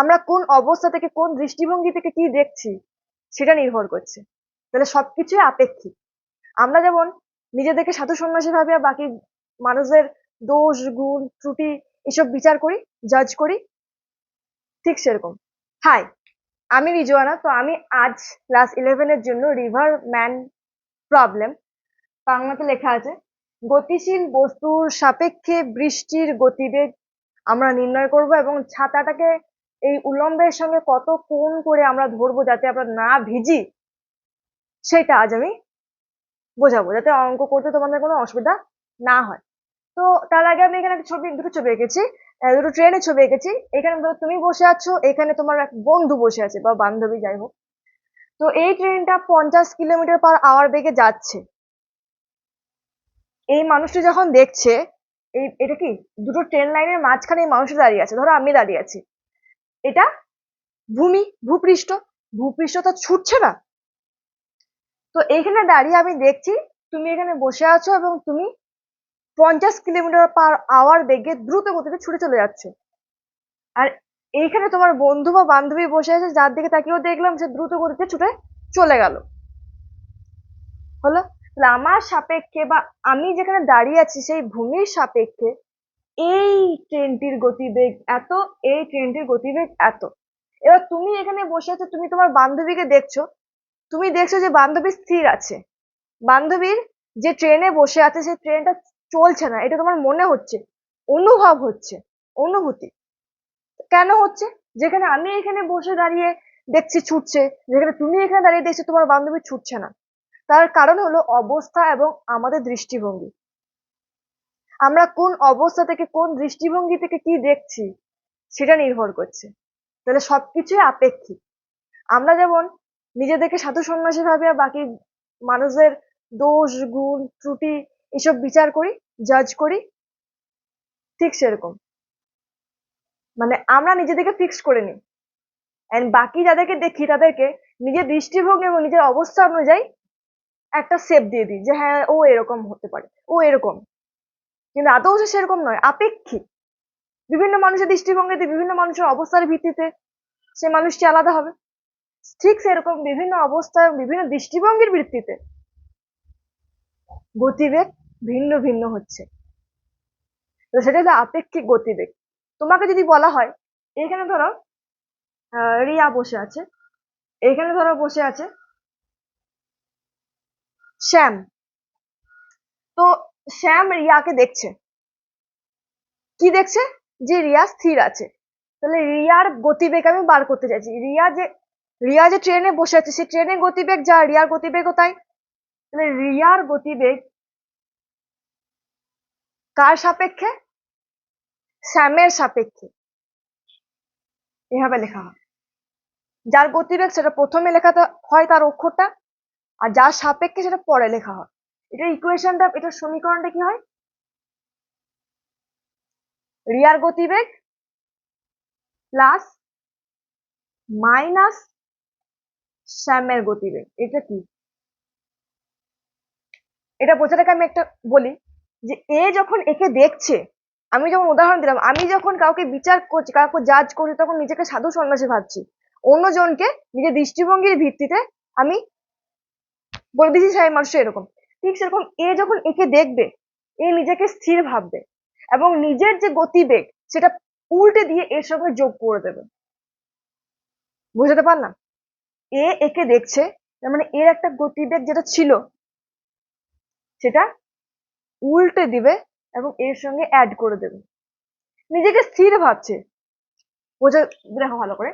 আমরা কোন অবস্থা থেকে, কোন দৃষ্টিভঙ্গি থেকে কি দেখছি সেটা নির্ভর করছে। তাহলে সবকিছুই আপেক্ষিক। আমরা যেমন নিজেদেরকে সাধু সন্ন্যাসী ভাবে বাকি মানুষদের দোষ, গুণ, ত্রুটি এসব বিচার করি জাজ করি, ঠিক সেরকম। হাই, আমি রিজওয়ানা, তো আমি আজ ক্লাস ইলেভেনের জন্য রিভার ম্যান প্রবলেম বাংলাতে লেখা আছে, গতিশীল বস্তুর সাপেক্ষে বৃষ্টির গতিবেগ আমরা নির্ণয় করব এবং ছাতাটাকে এই উল্লম্বের সঙ্গে কত কোণ করে আমরা ধরবো যাতে আমরা না ভিজি, সেটা আজ আমি বোঝাবো, যাতে অঙ্ক করতে তোমাদের কোনো অসুবিধা না হয়। তো তার আগে আমি এখানে একটা ছবি, দুটো ছবি এঁকেছি দুটো ট্রেনের ছবি এঁকেছি। এখানে ধরো তুমি বসে আছো, এখানে তোমার এক বন্ধু বসে আছে বা বান্ধবী, যাই হোক। তো এই ট্রেনটা পঞ্চাশ কিলোমিটার পার আওয়ার বেগে যাচ্ছে। এই মানুষটি যখন দেখছে, এই, এটা কি? দুটো ট্রেন লাইনের মাঝখানে এই মানুষটা দাঁড়িয়ে আছে, ধরো আমি দাঁড়িয়ে আছি। এটা ভূমি, ভূপৃষ্ঠ। ভূপৃষ্ঠ তো ছুটছে না। তো এইখানে দাঁড়িয়ে আমি দেখছি, তুমি এখানে বসে আছো এবং তুমি পঞ্চাশ কিলোমিটার পার আওয়ার বেগে দ্রুত গতিতে ছুটে চলে যাচ্ছে। আর এইখানে তোমার বন্ধু বা বান্ধবী বসে আছে, যার দিকে তাকিয়েও দেখলাম সে দ্রুত গতিতে ছুটে চলে গেল। হলো? তাহলে আমার সাপেক্ষে বা আমি যেখানে দাঁড়িয়ে আছি সেই ভূমির সাপেক্ষে এই ট্রেনটির গতিবেগ এত, এই ট্রেনটির গতিবেগ এত। এবার তুমি এখানে বসে আছো, তুমি তোমার বান্ধবীকে দেখছ, তুমি দেখছ যে বান্ধবী স্থির আছে। বান্ধবীর যে ট্রেনে বসে আছে, সেই ট্রেনটা চলছে না, এটা তোমার মনে হচ্ছে, অনুভব হচ্ছে, অনুভূতি। কেন হচ্ছে? যেখানে আমি এখানে বসে দাঁড়িয়ে দেখছি ছুটছে, যেখানে তুমি এখানে দাঁড়িয়ে দেখছ তোমার বান্ধবী ছুটছে না। তার কারণ হলো অবস্থা এবং আমাদের দৃষ্টিভঙ্গি। আমরা কোন অবস্থা থেকে, কোন দৃষ্টিভঙ্গি থেকে কি দেখছি সেটা নির্ভর করছে। তাহলে সবকিছুই আপেক্ষিক। আমরা যেমন নিজেদেরকে সাধু সন্ন্যাসী ভাবে বাকি মানুষদের দোষ, গুণ, ত্রুটি এসব বিচার করি জাজ করি, ঠিক সেরকম। মানে আমরা নিজেদেরকে ফিক্সড করে নিই। অ্যান্ড বাকি যাদেরকে দেখি, তাদেরকে নিজের দৃষ্টিভঙ্গি এবং নিজের অবস্থা অনুযায়ী একটা সেপ দিয়ে দিই যে হ্যাঁ ও এরকম হতে পারে, ও এরকম। কিন্তু আদৌ সে সেরকম নয়, আপেক্ষিক। বিভিন্ন মানুষের দৃষ্টিভঙ্গিতে, বিভিন্ন মানুষের অবস্থার ভিত্তিতে সে মানুষটি আলাদা হবে। ঠিক সেরকম বিভিন্ন অবস্থা বিভিন্ন দৃষ্টিভঙ্গির ভিত্তিতে গতিবেগ ভিন্ন ভিন্ন হচ্ছে। তো সেটা হলো আপেক্ষিক গতিবেগ। তোমাকে যদি বলা হয়, এখানে ধরো রিয়া বসে আছে। এখানে ধরো বসে আছে শ্যাম। তো শ্যাম রিয়াকে দেখছে। কি দেখছে? যে রিয়া স্থির আছে। তাহলে রিয়ার গতিবেগ আমি বার করতে চাইছি। রিয়া যে রিয়া যে ট্রেনে বসে আছে সেই ট্রেনের গতিবেগ যা, রিয়ার গতিবেগও তাই। তাহলে রিয়ার গতিবেগ কার সাপেক্ষে? শ্যামের সাপেক্ষে। এভাবে লেখা হয়। যার গতিবেগ সেটা প্রথমে লেখাতে হয় তার অক্ষরটা, আর যার সাপেক্ষে সেটা পরে লেখা হয়। এটার ইকুয়েশনটা এটার সমীকরণটা কি হয়? রিয়ার গতিবেগ প্লাস মাইনাস শ্যামের গতিবেগ। এটা কি? এটা বোঝাটাকে আমি একটা বলি যে, এ যখন একে দেখছে, আমি যখন উদাহরণ দিলাম, আমি যখন কাউকে বিচার করছি, কাউকে জাজ করছি, তখন নিজেকে সাধু সন্ন্যাসী ভাবছি। অন্যজনকে নিজের দৃষ্টিভঙ্গির ভিত্তিতে আমি বলে দিচ্ছি সেই মানুষটা এরকম। ঠিক সেরকম এ যখন একে দেখবে, এ নিজেকে স্থির ভাববে এবং নিজের যে গতিবেগ সেটা উল্টে দিয়ে এর সঙ্গে যোগ করে দেবে। বুঝতে পারলাম? এ একে দেখছে, তার মানে এর একটা গতিবেগ যেটা ছিল, সেটা উল্টে দিবে এবং এর সঙ্গে অ্যাড করে দেবে। নিজেকে স্থির ভাবছে, বোঝা দেখো ভালো করে।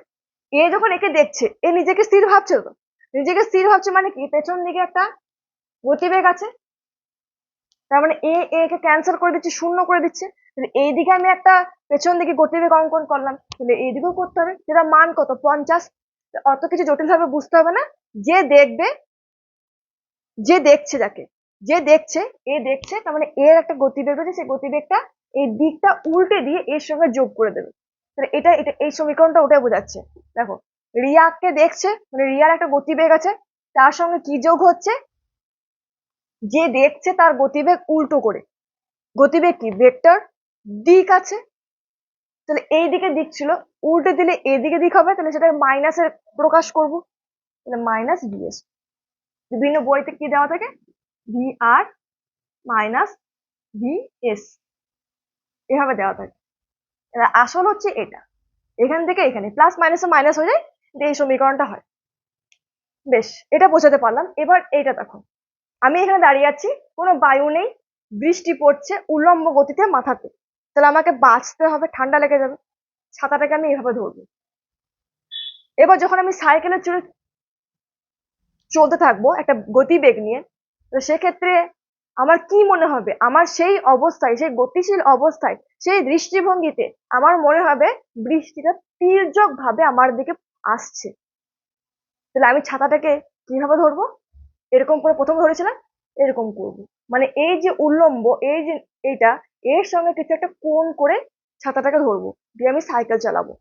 এ যখন একে দেখছে, এ নিজেকে স্থির ভাবছে তো? নিজেকে স্থির ভাবছে মানে কি? পেছন দিকে একটা গতিবেগ আছে। তার মানে এ একে ক্যান্সেল করে দিচ্ছে, শূন্য করে দিচ্ছে। তাহলে এইদিকে আমি একটা পেছন দিকে গতিবেগ অঙ্কন করলাম। তাহলে এইদিকেও করতে হবে। যেটা মান কত? পঞ্চাশ। অত কিছু জটিল ভাবে বুঝতে হবে না। যে দেখবে, যে দেখছে যাকে, যে দেখছে, এ দেখছে, তার মানে এর একটা গতিবেগ আছে সেই গতিবেগটা এই দিকটা উল্টে দিয়ে এর সঙ্গে যোগ করে দেবে। তাহলে এটা এটা, এই সমীকরণটা ওটাই বোঝাচ্ছে। দেখো, রিয়াকে দেখছে মানে রিয়ার একটা গতিবেগ আছে, তার সঙ্গে কি যোগ হচ্ছে? যে দেখছে তার গতিবেগ উল্টো করে। গতিবেগ কি? ভেক্টর দিক আছে। তাহলে এই দিকে দিক ছিল। উল্টে দিলে এদিকে দিক হবে, তাহলে সেটা মাইনাসে প্রকাশ করব। তাহলে মাইনাস ডিএস বিভিন্ন বইতে কি দেওয়া থাকে? V R minus V S এভাবে দেওয়া থাকে। আসল হচ্ছে এটা। এখান থেকে এখানে। প্লাস মাইনাসে মাইনাস হয়ে যায় এই সমীকরণটা হয়। বেশ, এটা বোঝাতে পারলাম। এবার এইটা দেখো। আমি এখানে দাঁড়িয়ে আছি, কোনো বায়ু নেই, বৃষ্টি পড়ছে, উল্লম্ব গতিতে মাথাতে। তাহলে আমাকে বাঁচতে হবে, ঠান্ডা লেগে যাবে, ছাতাটাকে আমি এভাবে ধরবো। এবার যখন আমি সাইকেলে চড়ে চলতে থাকব, একটা গতিবেগ নিয়ে, তো সেক্ষেত্রে আমার কি মনে হবে? আমার সেই অবস্থায়, সেই গতিশীল অবস্থায়, সেই দৃষ্টিভঙ্গিতে আমার মনে হবে বৃষ্টিটা তীর্যক ভাবে আমার দিকে আসছে। তাহলে আমি ছাতাটাকে কীভাবে ধরবো? এরকম করে প্রথম ধরেছিলাম, এরকম করব। মানে এই যে উল্লম্ব, এই যে এইটা এর সঙ্গে কিছু একটা কোণ করে ছাতাটাকে ধরবো, দিয়ে আমি সাইকেল চালাবো।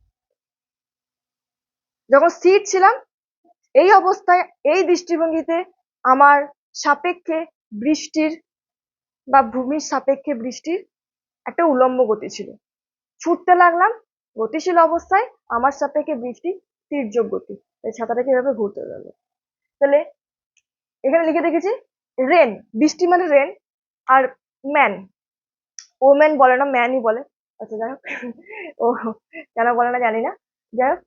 যখন স্থির ছিলাম, এই অবস্থায়, এই দৃষ্টিভঙ্গিতে আমার সাপেক্ষে বৃষ্টির বা ভূমির সাপেক্ষে বৃষ্টির একটা উলম্ব গতি ছিল। ছুটতে লাগলাম, গতিশীল অবস্থায় আমার সাপেক্ষে বৃষ্টি, তীর্যক গতি। এই ছাতাটাকে এভাবে ঘুরতে গেল তাহলে এখানে লিখে দেখেছি রেন বৃষ্টি মানে রেন আর ম্যান ও ম্যান বলে না ম্যানই বলে। আচ্ছা যাই হোক। ও, কেন বলে না জানি না। যাই হোক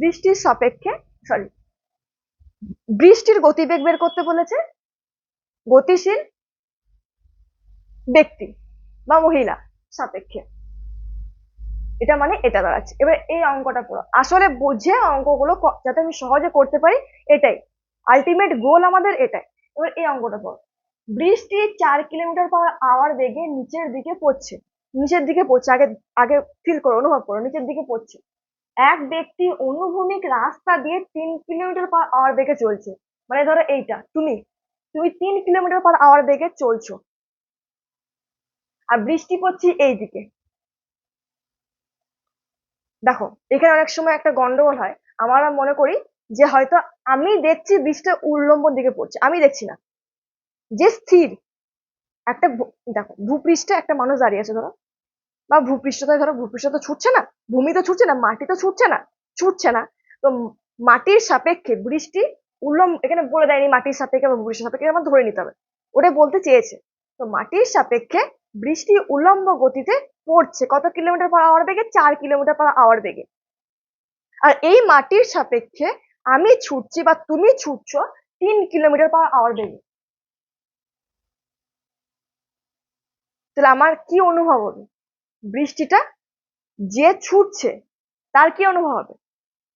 বৃষ্টির সাপেক্ষে সরি বৃষ্টির গতিবেগ বের করতে বলেছে গতিশীল ব্যক্তি বা মহিলা সাপেক্ষে। এটা মানে এটা দাঁড়াচ্ছে। এবার এই অঙ্কটা পড়ো। আসলে বুঝে অঙ্কগুলো যাতে আমি সহজে করতে পারি, এটাই। আলটিমেট গোল আমাদের এটাই। এবার এই অঙ্কটা পড়ো। বৃষ্টি চার কিলোমিটার পার আওয়ার বেগে নিচের দিকে পড়ছে। নিচের দিকে পড়ছে। আগে আগে ফিল করো, অনুভব করো। নিচের দিকে পড়ছে। এক ব্যক্তি অনুভূমিক রাস্তা দিয়ে তিন কিলোমিটার পার আওয়ার বেগে চলছে। মানে ধরো এইটা, তুমি। তুমি তিন কিলোমিটার পার আওয়ার বেগে চলছো। আর বৃষ্টি পড়ছে এই দিকে দেখো, এখানে অনেক সময় একটা গন্ডগোল হয়। আমরা মনে করি যে হয়তো আমি দেখছি বৃষ্টিটা উল্লম্ব দিকে পড়ছে, আমি দেখছি না। যে স্থির, একটা দেখো, ভূপৃষ্ঠে একটা মানুষ দাঁড়িয়ে আছে, ধরো। বা ভূপৃষ্ঠতে ধরো, ভূপৃষ্ঠ তো ছুটছে না, ভূমি তো ছুটছে না, মাটি তো ছুটছে না ছুটছে না। তো মাটির সাপেক্ষে বৃষ্টি উল্লম্ব, এখানে বলে দেয়নি মাটির সাপেক্ষে বা ভূপৃষ্ঠের সাপেক্ষে আমার ধরে নিতে হবে। ওটা বলতে চেয়েছে। তো মাটির সাপেক্ষে বৃষ্টি উল্লম্ব গতিতে পড়ছে, কত কিলোমিটার পার আওয়ার বেগে? চার কিলোমিটার পার আওয়ার বেগে। আর এই মাটির সাপেক্ষে আমি ছুটছি বা তুমি ছুটছো তিন কিলোমিটার পার আওয়ার বেগে। তাহলে আমার কি অনুভব হবে? বৃষ্টিটা যে ছুটছে, তার কি অনুভব হবে?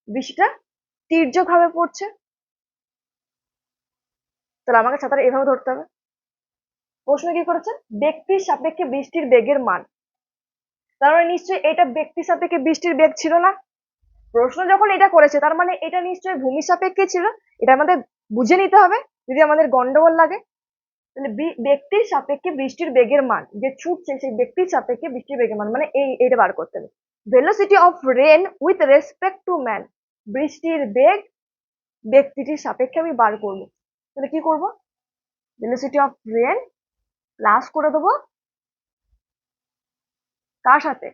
বৃষ্টিটা তীর্যক ভাবে পড়ছে। তাহলে আমাকে ছাতাটা এভাবে ধরতে হবে। প্রশ্ন কি করেছে? ব্যক্তির সাপেক্ষে বৃষ্টির বেগের মান। তার মানে নিশ্চয়ই এটা ব্যক্তির সাপেক্ষে বৃষ্টির বেগ ছিল না? প্রশ্ন যখন এটা করেছে, তার মানে এটা নিশ্চয়ই ভূমি সাপেক্ষে ছিল? এটা আমাদের বুঝে নিতে হবে, যদি আমাদের গন্ডগোল লাগে। তাহলে ব্যক্তির সাপেক্ষে বৃষ্টির বেগের মান, যে ছুটছে সেই ব্যক্তির সাপেক্ষে বৃষ্টির বেগের মান মানে এই, এটা বার করতে হবে। Velocity of rain with respect to man বৃষ্টির বেগ ব্যক্তিটির সাপেক্ষে আমি বার করব। তাহলে কি করব? ভেলোসিটি অফ রেন প্লাস করে দেবো। কার সাথে?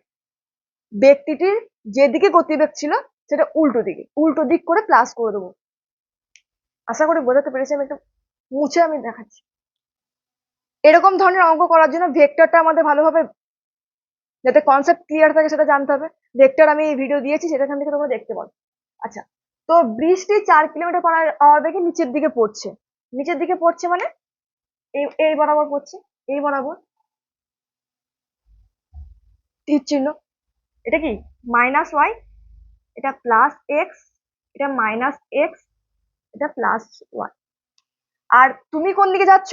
ব্যক্তিটির যেদিকে গতিবেগ ছিল, সেটা উল্টো দিকে, উল্টো দিক করে প্লাস করে দেবো। আশা করি বোঝাতে পেরেছি, আমি একটু মুছে আমি দেখাচ্ছি। এরকম ধরনের অঙ্ক করার জন্য ভেক্টরটা আমাদের ভালোভাবে যাতে কনসেপ্ট ক্লিয়ার থাকে সেটা জানতে হবে। ভেক্টর আমি এই ভিডিও দিয়েছি সেটা এখান থেকে তোমরা দেখতে পারো। আচ্ছা তো বৃষ্টি চার কিলোমিটার পার আওয়ার বেগে নিচের দিকে পড়ছে। নিচের দিকে পড়ছে মানে এই বরাবর পড়ছে, এই বরাবর। তীর চিহ্ন। এটা কি? মাইনাস ওয়াই এটা প্লাস এক্স এটা মাইনাস এক্স এটা প্লাস ওয়াই আর তুমি কোন দিকে যাচ্ছ?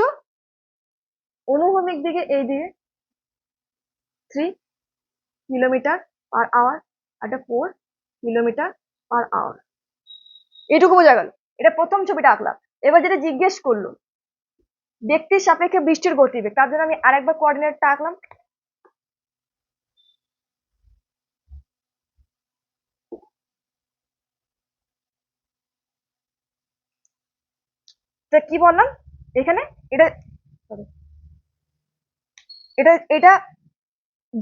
অনুভূমিক দিকে এই দিকে। থ্রি কিলোমিটার পার আওয়ার এটা ফোর কিলোমিটার পার আওয়ার এটুকু বোঝা গেল। এটা প্রথম ছবিটা আঁকলাম। এবার যেটা জিজ্ঞেস করল ব্যক্তির সাপেক্ষে বৃষ্টির গতিবেগ, তার জন্য আমি আরেকবার কোঅর্ডিনেটটা আঁকলাম। তা কি বললাম? এখানে এটা এটা এটা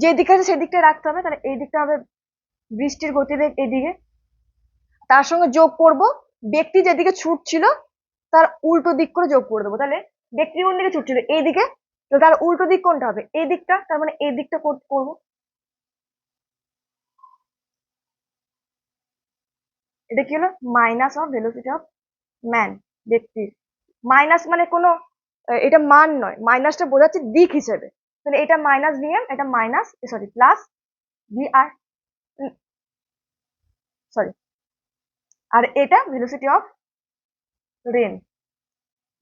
যে আছে, সেই দিকটা রাখতে হবে। তাহলে এই দিকটা হবে বৃষ্টির গতিবেগ এদিকে। তার সঙ্গে যোগ করব। ব্যক্তি যেদিকে ছুটছিল, তার উল্টো দিক করে যোগ করে দেবো। তাহলে ব্যক্তি কোন দিকে ছুটছিল? এই দিকে তো তার উল্টো দিক কোনটা হবে? এই দিকটা, তার মানে এই দিকটা কর- করব। এটা কি হলো? Minus of velocity of man ব্যক্তির। মাইনাস মানে কোনো এটা মান নয়। মাইনাসটা বোঝাচ্ছে দিক হিসেবে। তাহলে এটা মাইনাস ভিএম এটা minus sorry plus V R sorry আর এটা ভেলোসিটি অফ রেন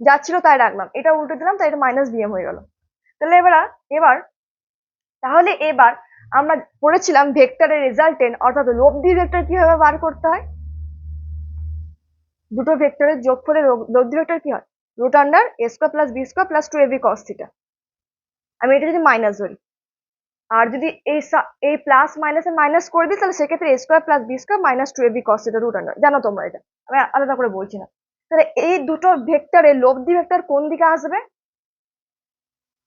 যা ছিল তাই রাখলাম। এটা উল্টো দিলাম, তাই এটা মাইনাস ভিএম হয়ে গেল। তাহলে এবার এবার, তাহলে এবার আমরা পড়েছিলাম ভেক্টরের রেজাল্টেন্ট অর্থাৎ লব্ধি ভেক্টর কীভাবে বার করতে হয়? দুটো ভেক্টরের যোগফলের লব- লব্ধি ভেক্টর কি হয়? Root under A square plus B square plus two AB cos theta আমি এটা যদি মাইনাস ধরি। আর যদি এই এই প্লাস মাইনাসে মাইনাস করে দিই, তাহলে সেক্ষেত্রে A square plus B square minus two AB cos theta root under জানো তোমরা এটা? আমি আলাদা করে বলছি না। তাহলে এই দুটো ভেক্টরের লব্ধি ভেক্টর কোন দিকে আসবে?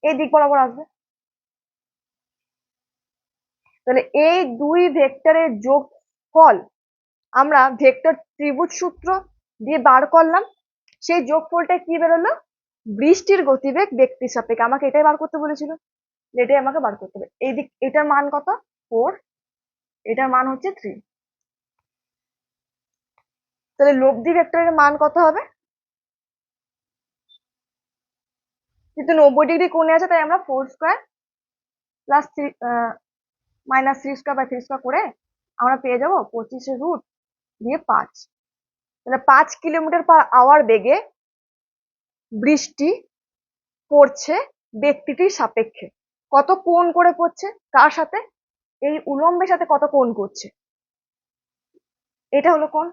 এই দিক বরাবর আসবে। তাহলে এই দুই ভেক্টরের যোগফল আমরা ভেক্টর ত্রিভুজ সূত্র দিয়ে বার করলাম। সেই যোগফলটা কি বেরোলো? বৃষ্টির গতিবেগ ব্যক্তির সাপেক্ষে। আমাকে এটাই বার করতে বলেছিল। এটাই আমাকে বার করতে হবে এই দিক এটার মান কত? ফোর এটার মান হচ্ছে থ্রি তাহলে লব্ধি ভেক্টরের মান কত হবে? যেহেতু নব্বই ডিগ্রি কোণে আছে, তাই আমরা four square plus three minus three square by three square করে আমরা পেয়ে যাব পঁচিশের রুট দিয়ে পাঁচ। তাহলে পাঁচ কিলোমিটার পার আওয়ার বেগে বৃষ্টি পড়ছে ব্যক্তিটির সাপেক্ষে। কত কোণ করে পড়ছে? কার সাথে? এই উলম্বের সাথে কত কোণ করছে? এটা হলো কোণ।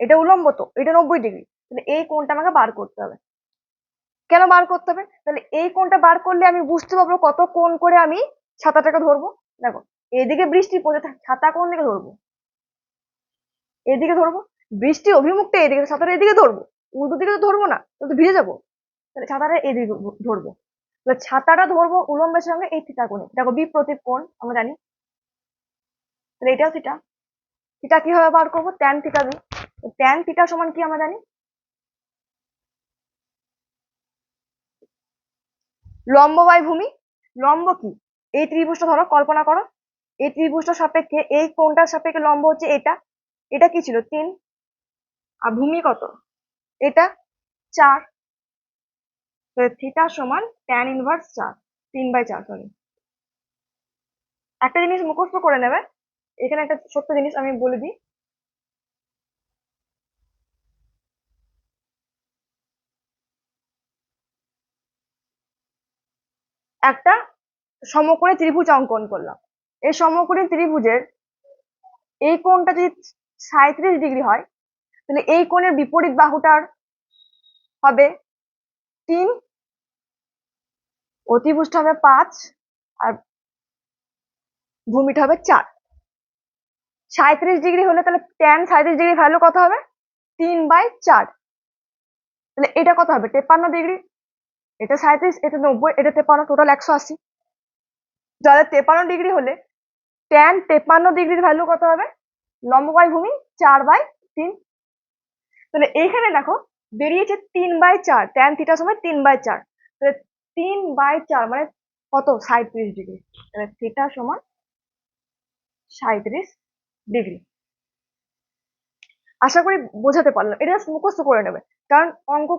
এটা উলম্ব তো, এটা নব্বই ডিগ্রি। তাহলে এই কোণটা আমাকে বার করতে হবে। কেন বার করতে হবে? তাহলে এই কোণটা বার করলে আমি বুঝতে পারব কত কোণ করে আমি ছাতাটাকে ধরবো। দেখো, এদিকে বৃষ্টি পড়ে ছাতা কোন দিকে ধরবো? এদিকে ধরবো বৃষ্টি অভিমুখটা এদিকে ছাতাটা এদিকে ধরবো, উল্টো দিকে তো ধরবো না তো ভিজে যাব। তাহলে ছাতাটা এদিকে ধরবো। ছাতাটা ধরবো উলম্বের সঙ্গে, এই থিটা কোণে। দেখো বিপ্রতীপ কোণ, আমরা জানি। তাহলে এটাও থিটা। থিটা কীভাবে বার করব? ট্যান থিটা দিই। ট্যান থিটা সমান কি আমরা জানি? লম্ব বাই ভূমি লম্ব কি? এই ত্রিভুজটা ধরো, কল্পনা করো। এই ত্রিভুজটার সাপেক্ষে, এই কোণটার সাপেক্ষে লম্ব হচ্ছে এটা। এটা কি ছিল? তিন। আর ভূমি কত? এটা চার। থিটা সমান ট্যান ইনভার্স চার, তিন বাই চার সরি একটা জিনিস মুখস্থ করে নেবে এখানে একটা ছোট্ট জিনিস আমি বলে দিই। একটা সমকোণী ত্রিভুজ অঙ্কন করলাম। এই সমকোণী ত্রিভুজের এই কোণটা যদি সাঁইত্রিশ ডিগ্রি হয় তাহলে এই কোণের বিপরীত বাহুটার হবে তিন, অতিভুজটা হবে পাঁচ আর ভূমিটা হবে চার। সাঁইত্রিশ ডিগ্রি হলে তাহলে ট্যান সাঁইত্রিশ ডিগ্রি ভ্যালু কত হবে? তিন বাই চার। তাহলে এটা কত হবে? তেপান্ন ডিগ্রি। এটা সাঁইত্রিশ, এটা নব্বই, এটা তেপান্ন টোটাল একশো আশি। তাহলে তেপান্ন ডিগ্রি হলে ট্যান তেপান্ন ডিগ্রির ভ্যালু কত হবে? লম্ব বাই ভূমি চার বাই তিন। তাহলে এইখানে দেখো বেরিয়েছে তিন বাই চার ট্যান থিটার সময় তিন বাই চার। তাহলে তিন বাই চার মানে কত? সাঁইত্রিশ ডিগ্রি। তাহলে থিটা সমান সাঁইত্রিশ ডিগ্রি। আশা করি বোঝাতে পারলাম। এটা মুখস্থ করে নেবে। কারণ অঙ্ক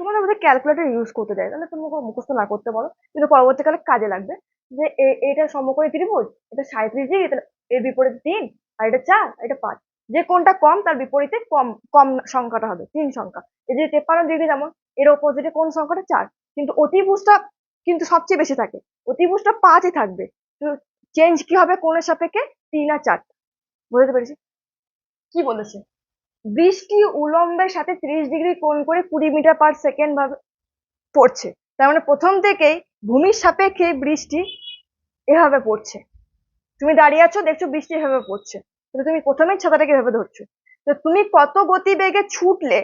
তোমাদের মধ্যে ক্যালকুলেটর ইউজ করতে দেয় তাহলে তুমি মুখস্থ না করতে পারো। কিন্তু পরবর্তীকালে কাজে লাগবে যে এটা সমকোণী ত্রিভুজ, এটা সাঁইত্রিশ ডিগ্রি, তাহলে এর বিপরীত তিন, আর এটা চার, আর এটা পাঁচ। যে কোনটা কম, তার বিপরীতে কম কম সংখ্যাটা হবে, তিন সংখ্যা। এই যে তেপান্ন ডিগ্রি যেমন, এর অপোজিটে কোন সংখ্যাটা? চার। কিন্তু অতিভুজটা কিন্তু সবচেয়ে বেশি থাকে। অতিভুজটা পাঁচই থাকবে। চেঞ্জ কি হবে? কোণের সাপেক্ষে তিন আর চার। বুঝতে পেরেছি? কি বলেছে? বৃষ্টি উলম্বের সাথে ত্রিশ ডিগ্রি কোণ করে কুড়ি মিটার পার সেকেন্ড ভাবে পড়ছে। তার মানে প্রথম থেকেই ভূমির সাপেক্ষে বৃষ্টি এভাবে পড়ছে। তুমি দাঁড়িয়ে আছো, দেখছ বৃষ্টি এভাবে পড়ছে। কিন্তু তুমি প্রথমেই ছাতাটাকে এভাবে ধরছো? তো তুমি কত গতিবেগে ছুটলে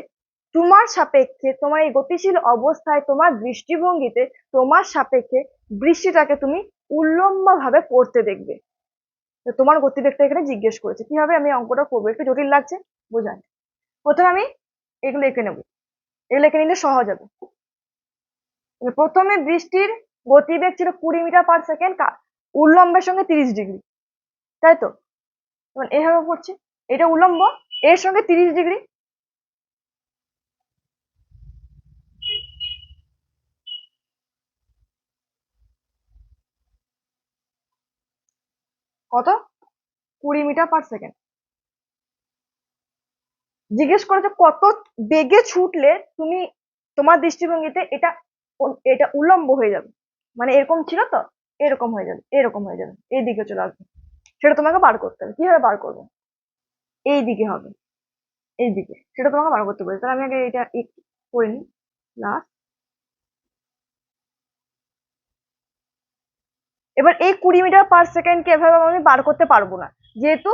তোমার সাপেক্ষে তোমার এই গতিশীল অবস্থায়, তোমার দৃষ্টিভঙ্গিতে, তোমার সাপেক্ষে বৃষ্টিটাকে তুমি উল্লম্ব ভাবে পড়তে দেখবে। তোমার গতিবেগটা এখানে জিজ্ঞেস করেছে। কীভাবে আমি অঙ্কটা করব। একটু জটিল লাগছে? বোঝান। প্রথমে আমি এগুলো এঁকে নেব। এগুলো এঁকে নিলে সহজ হবে। প্রথমে বৃষ্টির গতিবেগ ছিল কুড়ি মিটার পার সেকেন্ড উল্লম্বের সঙ্গে তিরিশ ডিগ্রি। তাই তো? তখন এইভাবে পড়ছে, এটা উল্লম্ব, এর সঙ্গে তিরিশ ডিগ্রি। কত? কুড়ি মিটার পার সেকেন্ড জিজ্ঞেস করেছে কত বেগে ছুটলে তুমি তোমার দৃষ্টিভঙ্গিতে এটা এটা উলম্ব হয়ে যাবে। মানে এরকম ছিল তো? এরকম হয়ে যাবে, এরকম হয়ে যাবে। এই দিকে চলে আসবে। সেটা তোমাকে বার করতে হবে। কীভাবে বার করব? এই দিকে হবে। এই দিকে সেটা তোমাকে বার করতে বলেছে। তাহলে আমি আগে এটা করে নিই। প্লাস এবার এই কুড়ি মিটার পার সেকেন্ডকে এভাবে আমি বার করতে পারব না। যেহেতু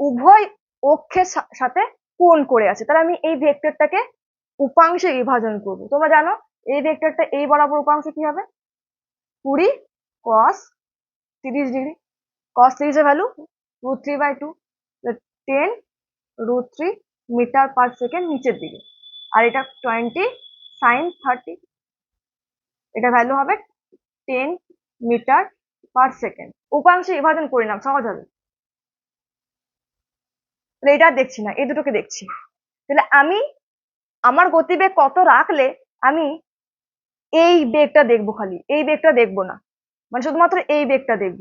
উভয় অক্ষের সাথে কোণ করে আছে। তাহলে আমি এই ভেক্টরটাকে উপাংশে বিভাজন করব। তোমরা জানো, এই ভেক্টরটা এই বরাবর উপাংশ কি হবে? কুড়ি কস তিরিশ ডিগ্রি। কস তিরিশের value root three by two ten root three metre per second নিচের দিকে। আর এটা টোয়েন্টি সাইন থার্টি এটা ভ্যালু হবে টেন মিটার পার সেকেন্ড উপাংশে বিভাজন করে নাম সহজ হবে। এটা দেখছি না, এই দুটোকে দেখছি। তাহলে আমি আমার গতিবেগ কত রাখলে আমি এই বেগটা দেখব খালি, এই বেগটা দেখব না। মানে শুধুমাত্র এই বেগটা দেখব।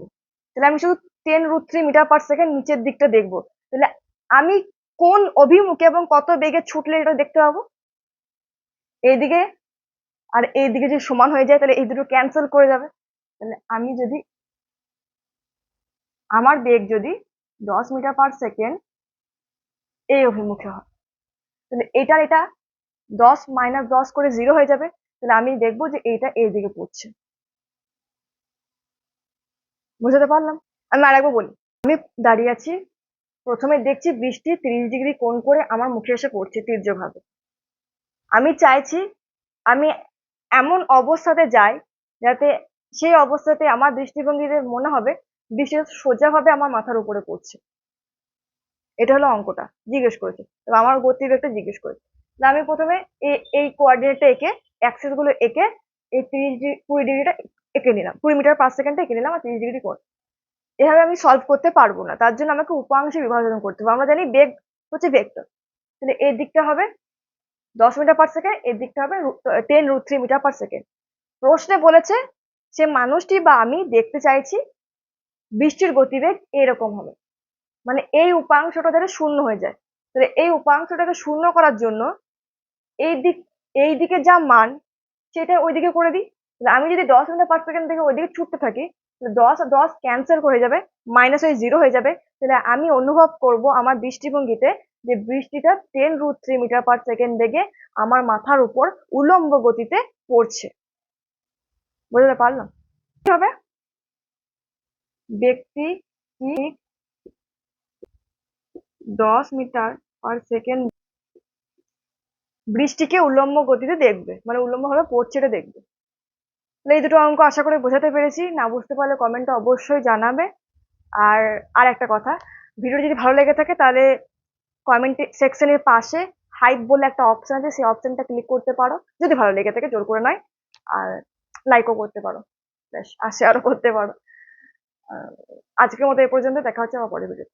তাহলে আমি শুধু ten root three metre per second নিচের দিকটা দেখব। তাহলে আমি কোন অভিমুখে এবং কত বেগে ছুটলে এটা দেখতে পাবো? এইদিকে আর এইদিকে যদি সমান হয়ে যায় তাহলে এই দুটো ক্যান্সেল করে যাবে। তাহলে আমি যদি আমার বেগ যদি দশ মিটার পার সেকেন্ড এই অভিমুখে হয়, তাহলে এটার এটা দশ মাইনাস দশ করে জিরো হয়ে যাবে। তাহলে আমি দেখব যে এইটা এই দিকে পড়ছে। বুঝতে পারলাম? আমি আরেকবার বলি, আমি দাঁড়িয়ে আছি, প্রথমে দেখছি বৃষ্টি তিরিশ ডিগ্রি কোণ করে আমার মুখে এসে পড়ছে তীর্যভাবে আমি চাইছি, আমি এমন অবস্থাতে যাই যাতে সেই অবস্থাতে আমার দৃষ্টিভঙ্গিতে মনে হবে বৃষ্টি সোজাভাবে আমার মাথার উপরে পড়ছে। এটা হলো অঙ্কটা, জিজ্ঞেস করেছে। এবার আমার গতিবেগটা জিজ্ঞেস করেছে। আমি প্রথমে এই কোঅর্ডিনেটটা এঁকে অ্যাক্সিসগুলো এঁকে, এই তিরিশ ডিগ্রি, কুড়ি ডিগ্রিটা এঁকে নিলাম। কুড়ি মিটার পার সেকেন্ডে এঁকে নিলাম আর তিরিশ ডিগ্রি কোণ। এভাবে আমি সলভ করতে পারব না। তার জন্য আমাকে উপাংশে বিভাজন করতে হবে। আমরা জানি বেগ হচ্ছে ভেক্টর তাহলে এর দিকটা হবে দশ মিটার পার সেকেন্ড এর দিকটা হবে ten root three metre per second প্রশ্নে বলেছে সে মানুষটি বা আমি দেখতে চাইছি বৃষ্টির গতিবেগ এরকম হবে। মানে এই উপাংশটা যাতে শূন্য হয়ে যায়। তাহলে এই উপাংশটাকে শূন্য করার জন্য এই দিক, এই দিকে যা মান, সেটা ওই দিকে করে দিই। তাহলে আমি যদি দশ মিটার পার সেকেন্ড থেকে ওইদিকে ছুটতে থাকি দশ দশ ক্যান্সেল হয়ে যাবে মাইনাস হয়ে জিরো হয়ে যাবে। তাহলে আমি অনুভব করব আমার দৃষ্টিভঙ্গিতে যে বৃষ্টিটা ten root three metre per second বেগে আমার মাথার উপর উলম্ব গতিতে পড়ছে। বুঝতে পারলাম? কি হবে? ব্যক্তি কি দশ মিটার পার সেকেন্ড বৃষ্টিকে উল্লম্ব গতিতে দেখবে মানে উল্লম্ব ভাবে পড়ছে এটা দেখবে। এই দুটো অঙ্ক আশা করে বোঝাতে পেরেছি। না বুঝতে পারলে কমেন্টে অবশ্যই জানাবে। আর আর একটা কথা ভিডিও যদি ভালো লেগে থাকে তাহলে কমেন্ট সেকশনের পাশে হাইপ বলে একটা অপশন আছে, সেই অপশনটা ক্লিক করতে পারো। যদি ভালো লেগে থাকে জোর করে নয়, আর লাইকও করতে পারো। বেশ আর শেয়ারও করতে পারো। আজকের মতো এই পর্যন্ত, দেখা হচ্ছে আমার পরের ভিডিও